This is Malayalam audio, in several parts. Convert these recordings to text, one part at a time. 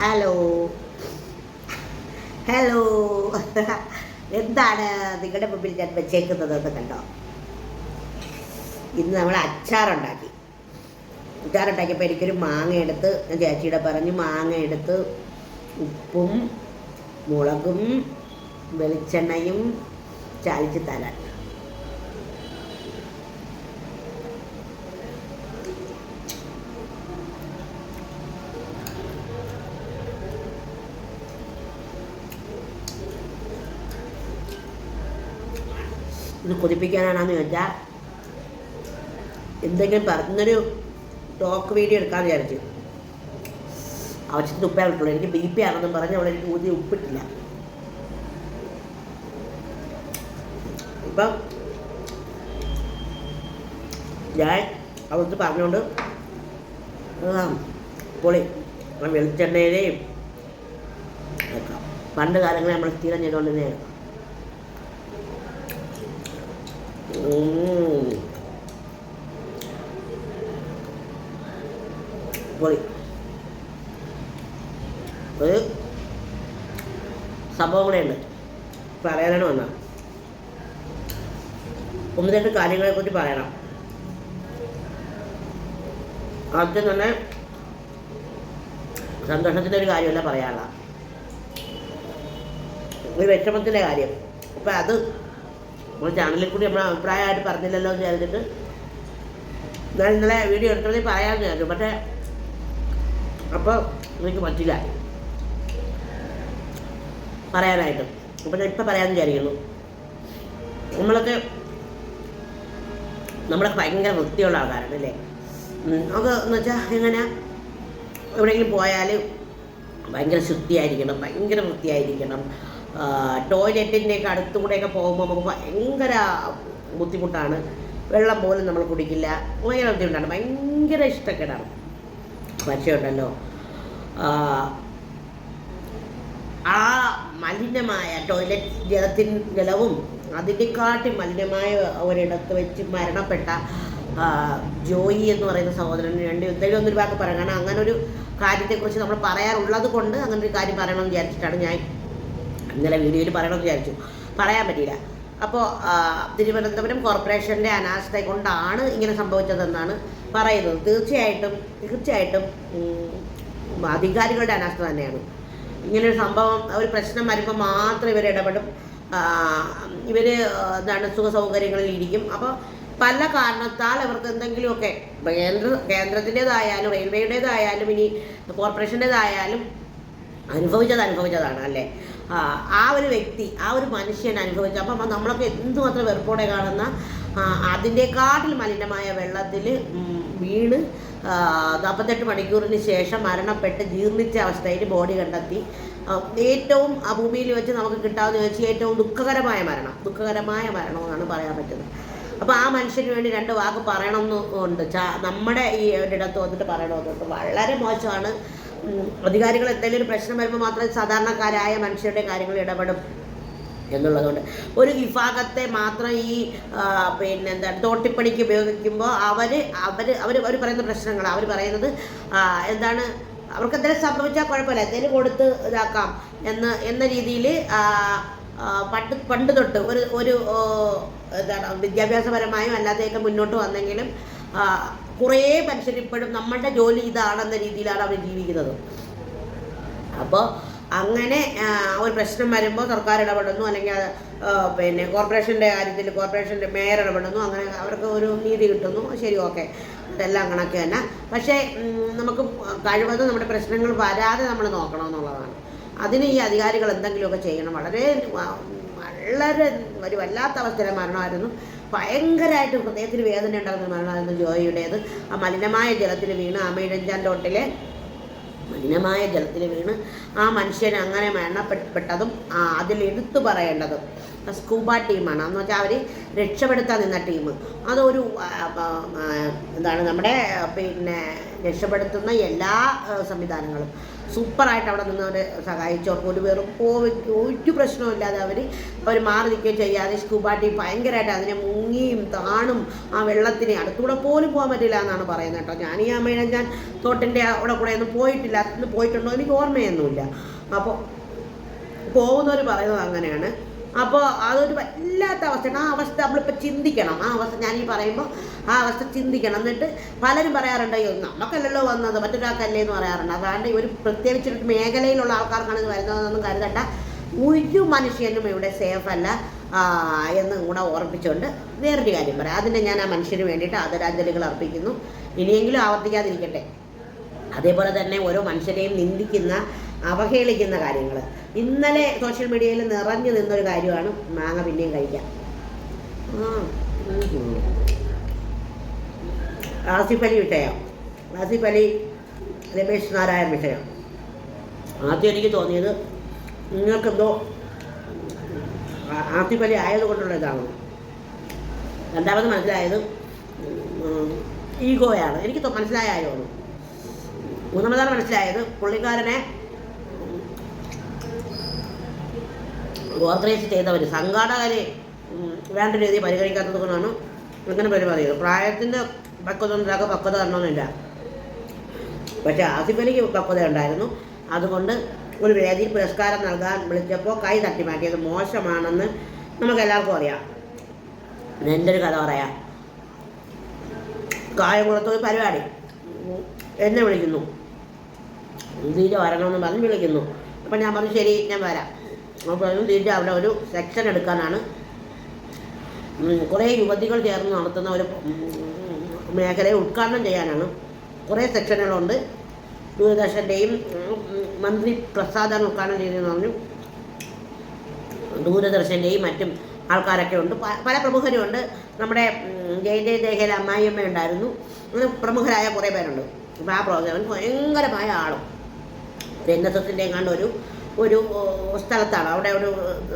ഹലോ ഹലോ എന്താണ് നിങ്ങളുടെ മുമ്പിൽ ഞാൻ വെച്ചേക്കുന്നത് എന്ന് കണ്ടോ? ഇന്ന് നമ്മൾ അച്ചാറുണ്ടാക്കി. അച്ചാറുണ്ടാക്കിയപ്പോൾ എനിക്കൊരു മാങ്ങ എടുത്ത് ചേച്ചിയുടെ പറഞ്ഞു മാങ്ങ എടുത്ത് ഉപ്പും മുളകും വെളിച്ചെണ്ണയും ചാലിച്ച് തരാൻ. ഇത് കൊതിപ്പിക്കാനാണെന്ന് ചോദിച്ചാൽ എന്തെങ്കിലും പറഞ്ഞൊരു ടോക്ക് വീഡിയോ എടുക്കാൻ വിചാരിച്ചു. ആവശ്യത്തിന് ഉപ്പേ കിട്ടുള്ളൂ എനിക്ക് ബി പി ആണെന്നും പറഞ്ഞ് അവിടെ എനിക്ക് ഊതി ഉപ്പിട്ടില്ല. ഇപ്പം ഞാൻ അവിടുത്തെ പറഞ്ഞുകൊണ്ട് പൊളി. വെളിച്ചെണ്ണയിലെയും പണ്ട് കാലങ്ങളിൽ നമ്മൾ സ്ഥിരം ചെയ്തുകൊണ്ടിരുന്നതാണ് പൊളി ഒരു സംഭവം കൂടെ ഉണ്ട്. പറയാനാണ് വന്ന ഒന്ന് രണ്ട് കാര്യങ്ങളെ കുറിച്ച് പറയണം. ആദ്യം തന്നെ സന്തോഷത്തിന്റെ ഒരു കാര്യമല്ല പറയാനുള്ള ഒരു വിഷമത്തിന്റെ കാര്യം. അപ്പം അത് നമ്മുടെ ചാനലിൽ കൂടി നമ്മൾ അഭിപ്രായമായിട്ട് പറഞ്ഞില്ലല്ലോ എന്ന് വിചാരിച്ചിട്ട് ഞാൻ ഇന്നലെ വീഡിയോ എടുത്തത് പറയാമെന്ന് വിചാരിച്ചു. പക്ഷേ അപ്പോൾ എനിക്ക് പറ്റില്ല. പറയാനായിട്ട്. അപ്പോൾ ഞാൻ ഇപ്പം പറയാമെന്ന് വിചാരിക്കുന്നു. നമ്മളൊക്കെ നമ്മളൊക്കെ ഭയങ്കര വൃത്തിയുള്ള ആൾക്കാരാണ് അല്ലേ? നമുക്ക് എന്ന് വെച്ചാൽ എങ്ങനെ എവിടെയെങ്കിലും പോയാൽ ഭയങ്കര ശുദ്ധിയായിരിക്കണം ഭയങ്കര വൃത്തിയായിരിക്കണം. ടോയ്ലറ്റിന്റെ ഒക്കെ അടുത്തുകൂടെയൊക്കെ പോകുമ്പോൾ നമുക്ക് ഭയങ്കര ബുദ്ധിമുട്ടാണ്. വെള്ളം പോലും നമ്മൾ കുടിക്കില്ല. ഭയങ്കര ബുദ്ധിമുട്ടാണ്. ഭയങ്കര ഇഷ്ടക്കേടാണ്. പക്ഷേ ഉണ്ടല്ലോ ആ, മലിനമായ ടോയ്ലറ്റ് ജലത്തിൻ ജലവും അതിനെക്കാട്ടി മലിനമായ ഒരിടത്ത് വെച്ച് മരണപ്പെട്ട ജോയി എന്ന് പറയുന്ന സഹോദരന് രണ്ട് എന്തെങ്കിലും ഒന്നൊരു വാക്ക് പറയാം. കാരണം അങ്ങനെ ഒരു കാര്യത്തെക്കുറിച്ച് നമ്മൾ പറയാറുള്ളത് കൊണ്ട് അങ്ങനെ ഒരു കാര്യം പറയണമെന്ന് വിചാരിച്ചിട്ടാണ് ഞാൻ ഇന്നലെ വീഡിയോയിൽ പറയണമെന്ന് വിചാരിച്ചു. പറയാൻ പറ്റിയില്ല. അപ്പോൾ തിരുവനന്തപുരം കോർപ്പറേഷന്റെ അനാസ്ഥ കൊണ്ടാണ് ഇങ്ങനെ സംഭവിച്ചതെന്നാണ് പറയുന്നത്. തീർച്ചയായിട്ടും തീർച്ചയായിട്ടും അധികാരികളുടെ അനാസ്ഥ തന്നെയാണ്. ഇങ്ങനൊരു സംഭവം ഒരു പ്രശ്നം വരുമ്പോൾ മാത്രം ഇവർ ഇടപെടും. ഇവർ എന്താണ് സുഖ സൗകര്യങ്ങളിൽ ഇരിക്കും. അപ്പോൾ പല കാരണത്താൽ അവർക്ക് എന്തെങ്കിലുമൊക്കെ കേന്ദ്ര കേന്ദ്രത്തിന്റെതായാലും റെയിൽവേയുടേതായാലും ഇനി കോർപ്പറേഷന്റെതായാലും അനുഭവിച്ചത് അനുഭവിച്ചതാണ് അല്ലേ? ആ, ഒരു വ്യക്തി ആ ഒരു മനുഷ്യൻ അനുഭവിച്ചു അപ്പം നമ്മളൊക്കെ എന്തുമാത്രം വെറുപ്പോടെ കാണുന്ന അതിന്റെ അതിന്റെക്കാട്ടിൽ മലിനമായ വെള്ളത്തിൽ വീണ് നാൽപ്പത്തെട്ട് മണിക്കൂറിന് ശേഷം മരണപ്പെട്ട് ജീർണിച്ച അവസ്ഥയിൽ ബോഡി കണ്ടെത്തി. ഏറ്റവും ആ ഭൂമിയിൽ വെച്ച് നമുക്ക് കിട്ടാവുന്ന വെച്ച് ഏറ്റവും ദുഃഖകരമായ മരണം ദുഃഖകരമായ മരണം എന്നാണ് പറയാൻ പറ്റുന്നത്. അപ്പോൾ ആ മനുഷ്യന് വേണ്ടി രണ്ട് വാക്ക് പറയണമെന്ന് ഉണ്ട്. ചാ നമ്മുടെ ഈ ഒരിടത്ത് വന്നിട്ട് പറയണമെന്നുണ്ട് വളരെ മോശമാണ്. അധികാരികൾ എന്തെങ്കിലും ഒരു പ്രശ്നം വരുമ്പോൾ മാത്രമേ സാധാരണക്കാരായ മനുഷ്യരുടെ കാര്യങ്ങൾ ഇടപെടും എന്നുള്ളതുകൊണ്ട് ഒരു വിഭാഗത്തെ മാത്രം ഈ പിന്നെ എന്താ തോട്ടിപ്പണിക്ക് ഉപയോഗിക്കുമ്പോൾ അവർ അവർ അവർ അവർ പറയുന്ന പ്രശ്നങ്ങൾ അവർ പറയുന്നത് എന്താണ് അവർക്ക് എന്തെങ്കിലും സംഭവിച്ചാൽ കുഴപ്പമില്ല. എന്തെങ്കിലും കൊടുത്ത് ഇതാക്കാം എന്ന് എന്ന രീതിയിൽ പണ്ട് പണ്ട് തൊട്ട് ഒരു ഒരു എന്താണ് വിദ്യാഭ്യാസപരമായും അല്ലാതെയൊക്കെ മുന്നോട്ട് വന്നെങ്കിലും കുറേ മനുഷ്യർ ഇപ്പോഴും നമ്മളുടെ ജോലി ഇതാണെന്ന രീതിയിലാണ് അവർ ജീവിക്കുന്നത്. അപ്പോൾ അങ്ങനെ ഒരു പ്രശ്നം വരുമ്പോൾ സർക്കാർ ഇടപെടുന്നു അല്ലെങ്കിൽ പിന്നെ കോർപ്പറേഷന്റെ കാര്യത്തിൽ കോർപ്പറേഷന്റെ മേയർ ഇടപെടുന്നു അങ്ങനെ അവർക്ക് ഒരു നീതി കിട്ടുന്നു ശരി ഓക്കെ. അതെല്ലാം കണക്ക് തന്നെ. പക്ഷേ നമുക്ക് കഴിവതും നമ്മുടെ പ്രശ്നങ്ങൾ വരാതെ നമ്മൾ നോക്കണം എന്നുള്ളതാണ് അതിന് ഈ അധികാരികൾ എന്തെങ്കിലുമൊക്കെ ചെയ്യണം. വളരെ വളരെ ഒരു വല്ലാത്ത അവസ്ഥയിലെ മരണമായിരുന്നു. ഭയങ്കരമായിട്ട് ഹൃദയത്തിന് വേദന ഉണ്ടാകുന്ന മരണമായിരുന്നു ജോയിയുടേത്. ആ മലിനമായ ജലത്തിൽ വീണ് അമീഴഞ്ചാൻ തോട്ടിലെ മലിനമായ ജലത്തിൽ വീണ് ആ മനുഷ്യൻ അങ്ങനെ മരണപ്പെട്ടതും അതിൽ എടുത്തു പറയേണ്ടതും. സ്കൂബ ടീമാണ്. എന്ന് വെച്ചാൽ അവർ രക്ഷപ്പെടുത്താൻ നിന്ന ടീം. അതൊരു എന്താണ് നമ്മുടെ പിന്നെ രക്ഷപ്പെടുത്തുന്ന എല്ലാ സംവിധാനങ്ങളും. സൂപ്പറായിട്ട് അവിടെ നിന്ന് അവരെ സഹായിച്ചവർക്ക് ഒരു വെറും കോവിഡ് ഒരു പ്രശ്നമില്ലാതെ അവർ അവർ മാറി നിൽക്കുകയും ചെയ്യാതെ സ്കൂബാട്ടി ഭയങ്കരമായിട്ട് അതിനെ മുങ്ങിയും താണും ആ വെള്ളത്തിനെ അടുത്തൂടെ പോലും പോകാൻ പറ്റില്ല എന്നാണ് പറയുന്നത് കേട്ടോ. ഞാൻ ഈ അമ്മയുടെ ഞാൻ തോട്ടിന്റെ അവിടെ കൂടെ ഒന്നും പോയിട്ടില്ല. അന്ന് പോയിട്ടുണ്ടോ എനിക്ക് ഓർമ്മയൊന്നുമില്ല. അപ്പോൾ പോകുന്നവർ പറയുന്നത് അങ്ങനെയാണ്. അപ്പോൾ അതൊരു വല്ലാത്ത അവസ്ഥയാണ്. ആ അവസ്ഥ നമ്മളിപ്പോൾ ചിന്തിക്കണം. ആ അവസ്ഥ ഞാൻ ഈ പറയുമ്പോൾ ആ അവസ്ഥ ചിന്തിക്കണം. എന്നിട്ട് പലരും പറയാറുണ്ട് "അയ്യോ, നമുക്കല്ലല്ലോ വന്നത്. മറ്റൊരാൾക്കല്ലേ എന്ന് പറയാറുണ്ട്. അതാണ്ട് ഒരു പ്രത്യേകിച്ച് ഒരു മേഖലയിലുള്ള ആൾക്കാർക്കാണ് ഇത് വരുന്നതെന്നൊന്നും കരുതണ്ട. ഒരു മനുഷ്യനും ഇവിടെ സേഫ് അല്ല എന്ന് കൂടെ ഓർമ്മിച്ചുകൊണ്ട് വേറൊരു കാര്യം പറയാം. അതിന് ഞാൻ ആ മനുഷ്യന് വേണ്ടിയിട്ട് ആദരാഞ്ജലികൾ അർപ്പിക്കുന്നു. ഇനിയെങ്കിലും ആവർത്തിക്കാതിരിക്കട്ടെ. അതേപോലെ തന്നെ ഓരോ മനുഷ്യരെയും നിന്ദിക്കുന്ന അവഹേളിക്കുന്ന കാര്യങ്ങൾ ഇന്നലെ സോഷ്യൽ മീഡിയയിൽ നിറഞ്ഞു നിന്നൊരു കാര്യമാണ് മാങ്ങ പിന്നെയും കഴിക്കാം. ആസിഫ് വിഷയം ആസിഫ് രമേശ് നാരായൺ വിഷയം ആദ്യം എനിക്ക് തോന്നിയത് നിങ്ങൾക്കെന്തോ ആസിഫലി ആയതുകൊണ്ടുള്ള ഇതാണ്. രണ്ടാമത് മനസ്സിലായത് ഈഗോയാണ്. എനിക്ക് തോ- മനസ്സിലായോ മൂന്നാമതാണ് മനസ്സിലായത് പുള്ളിക്കാരനെ ഓർഗനൈസ് ചെയ്തവർ സംഘാടകരെ വേണ്ട രീതിയിൽ പരിഗണിക്കാത്തത് കൊണ്ടാണ് ഇങ്ങനെ പെരുമാറിയത് പ്രായത്തിന്റെ പക്വത ഉണ്ടാക്കുക പക്വത തരണമെന്നില്ല. പക്ഷേ ആസിഫ് അലിക്ക് പക്വത ഉണ്ടായിരുന്നു അതുകൊണ്ട് ഒരു വേദിയിൽ പുരസ്കാരം നൽകാൻ വിളിച്ചപ്പോൾ കൈ തട്ടി മാറ്റിയത് മോശമാണെന്ന് നമുക്ക് എല്ലാവർക്കും അറിയാം. എന്റെ ഒരു കഥ പറയാം. കായംകുളത്ത് ഒരു പരിപാടി. എന്നെ വിളിക്കുന്നു. ദീജ വരണമെന്ന് പറഞ്ഞ് വിളിക്കുന്നു. അപ്പം ഞാൻ പറഞ്ഞു ശരി ഞാൻ വരാം. അപ്പോൾ അതിന് അവിടെ ഒരു സെക്ഷൻ എടുക്കാനാണ്. കുറേ യുവതികൾ ചേർന്ന് നടത്തുന്ന ഒരു മേഖലയെ ഉദ്ഘാടനം ചെയ്യാനാണ്. കുറേ സെക്ഷനുകളുണ്ട്. ദൂരദർശന്റെയും മന്ത്രി പ്രസാദാണ് ഉദ്ഘാടനം ചെയ്തതെന്ന് പറഞ്ഞു. ദൂരദർശന്റെയും മറ്റും ആൾക്കാരൊക്കെ ഉണ്ട്. പല പ്രമുഖരുമുണ്ട് നമ്മുടെ ഉം, ജയ ജയ ദേഹയിലെ അമ്മായിയമ്മ ഉണ്ടായിരുന്നു. അങ്ങനെ പ്രമുഖരായ കുറേ പേരുണ്ട്. അപ്പോൾ ആ പ്രോഗ്രാമിൽ ഭയങ്കരമായ ആളും. എൻ എസ് എസിന്റെ എങ്ങാണ്ട് ഒരു ഒരു സ്ഥലത്താണ്. അവിടെ ഒരു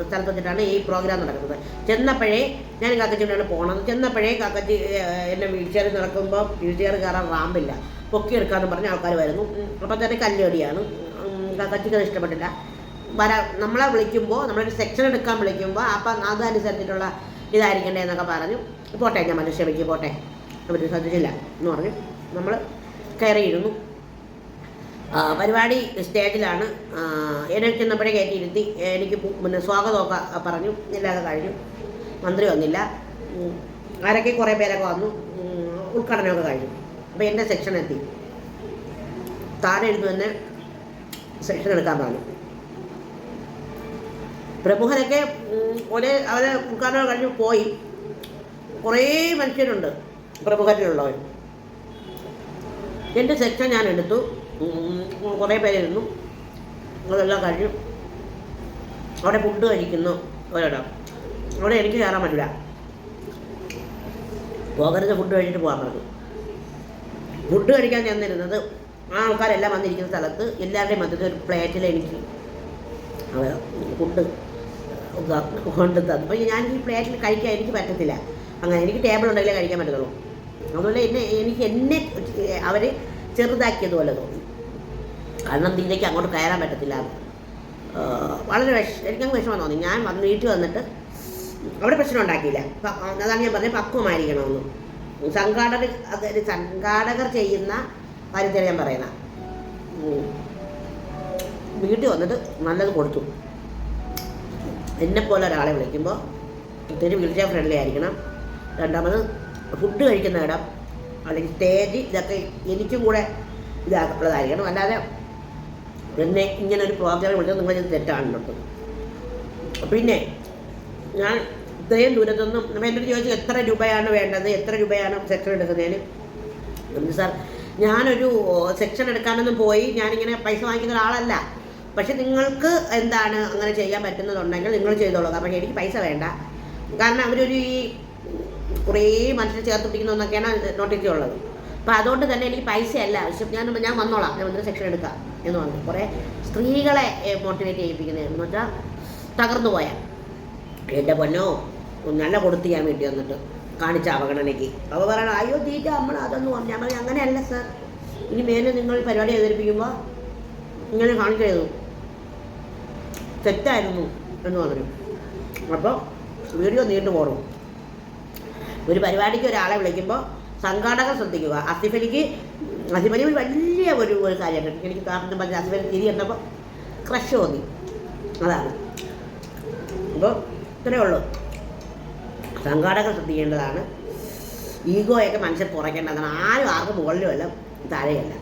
സ്ഥലത്ത് വെച്ചിട്ടാണ് ഈ പ്രോഗ്രാം നടക്കുന്നത്. ചെന്നപ്പോഴേ ഞാൻ കാക്കച്ചിയോടാണ് പോകണം ചെന്നപ്പോഴേ കാക്കച്ചി എന്നെ വീൽ ചെയർ നടക്കുമ്പോൾ വീൽ ചെയർ കയറാൻ റാമ്പില്ല. പൊക്കിയെടുക്കാമെന്ന് പറഞ്ഞ ആൾക്കാർ വരുന്നു. അപ്പം തന്നെ കല്ലുകടിയാണ് കാക്കച്ചിക്ക് ഇഷ്ടപ്പെട്ടില്ല. വരാ നമ്മളെ വിളിക്കുമ്പോൾ നമ്മളൊരു സെക്ഷൻ എടുക്കാൻ വിളിക്കുമ്പോൾ അപ്പം അതനുസരിച്ചിട്ടുള്ള ഇതായിരിക്കണ്ടേ എന്നൊക്കെ പറഞ്ഞു. പോട്ടെ ഞാൻ മനുഷ്യമിക്ക് പോട്ടെ. അവർ ശ്രദ്ധിച്ചില്ല എന്ന് പറഞ്ഞു നമ്മൾ കയറിയിരുന്നു. പരിപാടി സ്റ്റേജിലാണ്. എന്നെ ചെന്നപ്പോഴേ കയറ്റിയിരുത്തി എനിക്ക് പിന്നെ സ്വാഗതമൊക്കെ പറഞ്ഞു. ഇല്ലാതെ കഴിഞ്ഞു. മന്ത്രി വന്നില്ല. ആരൊക്കെ കുറേ പേരൊക്കെ വന്നു. ഉദ്ഘാടനമൊക്കെ കഴിഞ്ഞു. അപ്പോൾ എന്റെ സെക്ഷൻ എത്തി. താഴെ ഇരുന്ന് തന്നെ സെക്ഷൻ എടുക്കാൻ പറഞ്ഞു. പ്രമുഖരൊക്കെ ഒരേ അവരെ ഉദ്ഘാടനം കഴിഞ്ഞ് പോയി. കുറേ മനുഷ്യരുണ്ട്. പ്രമുഖരിലുള്ളവർ. എന്റെ സെക്ഷൻ ഞാൻ എടുത്തു. കുറേ പേരിരുന്നു അതെല്ലാം കഴിഞ്ഞു. അവിടെ ഫുഡ് കഴിക്കുന്നു ഒരിടം. അവിടെ എനിക്ക് കയറാൻ പറ്റില്ല. പോകരുത് ഫുഡ് കഴിച്ചിട്ട് പോകാൻ പറഞ്ഞു. ഫുഡ് കഴിക്കാൻ ചെന്നിരുന്നത് ആ ആൾക്കാരെല്ലാം വന്നിരിക്കുന്ന സ്ഥലത്ത് എല്ലാവരുടെയും മധ്യത്തിൽ ഒരു പ്ലേറ്റിൽ എനിക്ക് ഫുഡ് കൊണ്ട് തന്നു. അപ്പോൾ ഞാൻ ഈ പ്ലേറ്റിൽ കഴിക്കാൻ എനിക്ക് പറ്റത്തില്ല. അങ്ങനെ എനിക്ക് ടേബിൾ ഉണ്ടെങ്കിലേ കഴിക്കാൻ പറ്റത്തുള്ളൂ. അതുപോലെ എന്നെ എനിക്ക് എന്നെ അവർ ചെറുതാക്കിയതുപോലെ തോന്നി. കാരണം തീരയ്ക്ക് അങ്ങോട്ട് കയറാൻ പറ്റത്തില്ല. വളരെ വിഷ എനിക്കങ്ങ് വിഷമം തോന്നി. ഞാൻ വന്ന് വീട്ടിൽ വന്നിട്ട് അവിടെ പ്രശ്നം ഉണ്ടാക്കിയില്ല. അതാണ് ഞാൻ പറഞ്ഞത് പക്വമായിരിക്കണമെന്ന്. സംഘാടകർ അതൊരു സംഘാടകർ ചെയ്യുന്ന കാര്യത്തിൽ ഞാൻ പറയുന്ന വീട്ടിൽ വന്നിട്ട് നല്ലത് കൊടുത്തു. എന്നെപ്പോലെ ഒരാളെ വിളിക്കുമ്പോൾ ഒത്തിരി വീൽചെയർ ഫ്രണ്ട്ലി ആയിരിക്കണം. രണ്ടാമത് ഫുഡ് കഴിക്കുന്ന ഇടം അല്ലെങ്കിൽ സ്റ്റേജ് ഇതൊക്കെ എനിക്കും കൂടെ ഇതാക്കുള്ളതായിരിക്കണം അല്ലാതെ എന്നെ ഇങ്ങനെ ഒരു പ്രാർത്ഥന വിളിച്ചാൽ നിങ്ങൾ ഇത് തെറ്റാണല്ലോ. പിന്നെ ഞാൻ ഇത്രയും ദൂരത്തൊന്നും നമ്മൾ എന്നോട് ചോദിച്ചു എത്ര രൂപയാണ് വേണ്ടത് എത്ര രൂപയാണ് സെക്ഷൻ എടുക്കുന്നതിന് സാർ ഞാനൊരു സെക്ഷൻ എടുക്കാനൊന്നും പോയി ഞാനിങ്ങനെ പൈസ വാങ്ങിക്കുന്ന ഒരാളല്ല. പക്ഷെ നിങ്ങൾക്ക് എന്താണ് അങ്ങനെ ചെയ്യാൻ പറ്റുന്നതുണ്ടെങ്കിൽ നിങ്ങൾ ചെയ്തോളൂ. പക്ഷേ എനിക്ക് പൈസ വേണ്ട. കാരണം അവരൊരു ഈ കുറേ മനുഷ്യർ ചേർത്ത് പിടിക്കുന്നതെന്നൊക്കെയാണ് നോട്ടീസ് ഉള്ളത്. അപ്പോൾ അതുകൊണ്ട് തന്നെ എനിക്ക് പൈസയല്ല ആവശ്യം. ഞാൻ ഞാൻ വന്നോളാം. ഞാൻ വന്നിട്ട് സെക്ഷൻ എടുക്കാം. എന്ന് പറഞ്ഞു. കുറേ സ്ത്രീകളെ മോട്ടിവേറ്റ് ചെയ്യിപ്പിക്കുന്നതെന്ന് വെച്ചാൽ തകർന്നു പോയ. എന്റെ പൊന്നോ നല്ല കൊടുത്ത് ഞാൻ വേണ്ടി വന്നിട്ട് കാണിച്ച അവഗണനയ്ക്ക്. അവ പറയണം അയ്യോ തീറ്റ നമ്മൾ അതൊന്നും ഞാൻ പറഞ്ഞു അങ്ങനെയല്ല സാർ ഇനി മേലെ നിങ്ങൾ പരിപാടി അവതരിപ്പിക്കുമ്പോൾ ഇങ്ങനെ കാണിക്കരുത്. തെറ്റായിരുന്നു എന്ന് പറഞ്ഞു. അപ്പോൾ വീഡിയോ നീണ്ടു പോകണം ഒരു പരിപാടിക്ക് ഒരാളെ വിളിക്കുമ്പോൾ സംഘാടകർ ശ്രദ്ധിക്കുക. അസിഫലിക്ക് അസിഫലി ഒരു വലിയ ഒരു ഒരു കാര്യമാണ് എനിക്ക് കാരണം പറഞ്ഞ അസിഫലി തിരി കണ്ടപ്പോൾ ക്രഷ് തോന്നി. അതാണ്. അപ്പോൾ ഇത്രയേ ഉള്ളൂ. സംഘാടകർ ശ്രദ്ധിക്കേണ്ടതാണ്. ഈഗോയൊക്കെ മനുഷ്യർ കുറയ്ക്കേണ്ടതാണ്. ആരും ആർക്കും മുകളിലുമല്ല താഴെയല്ല.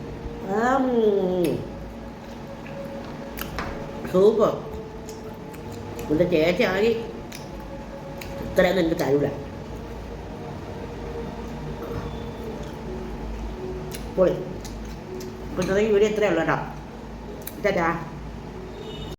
സൂപ്പർ. എന്റെ ചേച്ചി ആണെങ്കിൽ ഇത്രയൊന്നും എനിക്ക് തരൂല. പൊളി ഇപ്പോഴത്തെ വീഡിയോ ഇത്രയേ ഉള്ളൂ കേട്ടോ. ടാറ്റാ